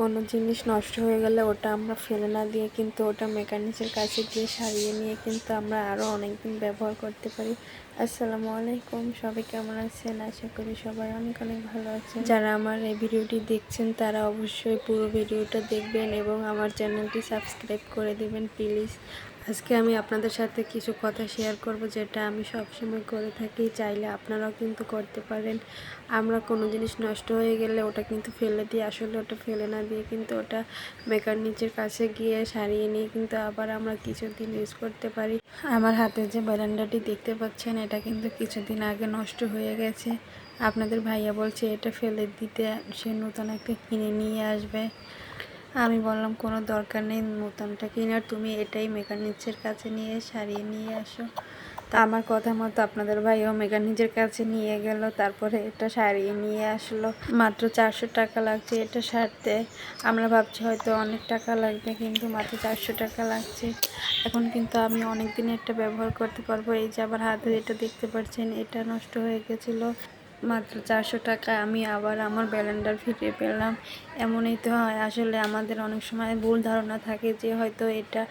কোনো জিনিস নষ্ট হয়ে গেলে ওটা আমরা ফেলে না দিয়ে কিন্তু ওটা মেকানিকের কাছে গিয়ে সারিয়ে নিয়ে কিন্তু আমরা আরও অনেক দিন ব্যবহার করতে পারি। আসসালামু আলাইকুম, সবাই কেমন আছেন? আশা করি সবাই অনেক অনেক ভালো আছেন। যারা আমার এই ভিডিওটি দেখছেন, তারা অবশ্যই পুরো ভিডিওটা দেখবেন এবং আমার চ্যানেলটি সাবস্ক্রাইব করে দেবেন, প্লিজ। আজকে আমি আপনাদের সাথে কিছু কথা শেয়ার করব যেটা আমি সবসময় করে থাকি। চাইলে আপনারাও কিন্তু করতে পারেন। আমরা কোনো জিনিস নষ্ট হয়ে গেলে ওটা কিন্তু ফেলে দিই। আসলে ওটা ফেলে না দিয়ে কিন্তু ওটা মেকানিকের কাছে গিয়ে সারিয়ে নিয়ে কিন্তু আবার আমরা কিছুদিন ইউজ করতে পারি। আমার হাতে যে ব্যারান্ডাটি দেখতে পাচ্ছেন, এটা কিন্তু কিছুদিন আগে নষ্ট হয়ে গেছে। আপনাদের ভাইয়া বলছে, এটা ফেলে দিতে সে নতুন একটা কিনে নিয়ে আসবে। আমি বললাম, কোনো দরকার নেই, নতুনটা কিনার তুমি এটাই মেকানিক্সের কাছে নিয়ে সারিয়ে নিয়ে আসো। তা আমার কথা মতো আপনাদের ভাইও মেকানিকের কাছে নিয়ে গেল, তারপরে এটা সারিয়ে নিয়ে আসলো। মাত্র চারশো টাকা লাগছে এটা সারতে। আমরা ভাবছি হয়তো অনেক টাকা লাগবে, কিন্তু মাত্র চারশো টাকা লাগছে। এখন কিন্তু আমি অনেক দিন এটা ব্যবহার করতে পারব। এই যে আবার হাতে এটা দেখতে পাচ্ছেন, এটা নষ্ট হয়ে গেছিল। মাত্র চারশো টাকা আমি আবার আমার ব্যালেন্ডার ফিরে পেলাম। এমনই তো হয়, আসলে আমাদের অনেক সময় ভুল ধারণা থাকে যে হয়তো এটা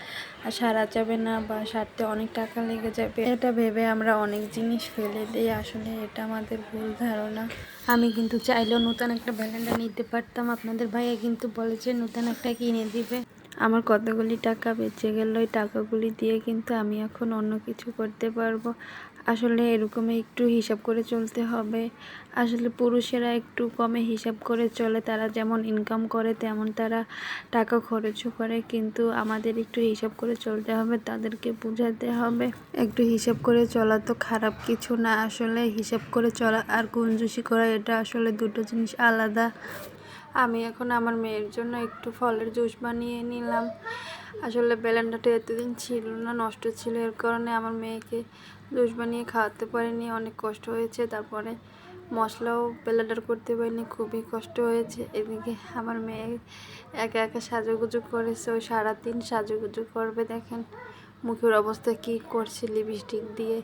সারা যাবে না বা সারতে অনেক টাকা লেগে যাবে। এটা ভেবে আমরা অনেক জিনিস ফেলে দিই, আসলে এটা আমাদের ভুল ধারণা। আমি কিন্তু চাইলেও নতুন একটা ব্যালেন্ডার নিতে পারতাম। আপনাদের ভাইয়া কিন্তু বলেছে, নতুন একটা কিনে দিবে। আমার কতগুলি টাকা বেঁচে গেল ওই টাকাগুলি দিয়ে কিন্তু আমি এখন অন্য কিছু করতে পারব। আসলে এরকমই একটু হিসাব করে চলতে হবে। আসলে পুরুষেরা একটু কমে হিসাব করে চলে, তারা যেমন ইনকাম করে তেমন তারা টাকা খরচও করে, কিন্তু আমাদের একটু হিসাব করে চলতে হবে, তাদেরকে বোঝাতে হবে। একটু হিসাব করে চলা তো খারাপ কিছু না, আসলে হিসাব করে চলা আর কুঞ্জুসি করা, এটা আসলে দুটো জিনিস আলাদা। আমি এখন আমার মেয়ের জন্য একটু ফলের জুস বানিয়ে নিলাম। আসলে ব্যালেন্ডারটা এতদিন ছিল না, নষ্ট ছিল, এর কারণে আমার মেয়েকে জুস বানিয়ে খাওয়াতে পারিনি, অনেক কষ্ট হয়েছে। তারপরে মশলাও ব্লেন্ডার করতে পারিনি, খুবই কষ্ট হয়েছে। এদিকে আমার মেয়ে একা একা সাজুগুজু করেছে ওই সারাদিন সাজুগুজু করবে, দেখেন মুখের অবস্থা কি করছে লিপস্টিক দিয়ে।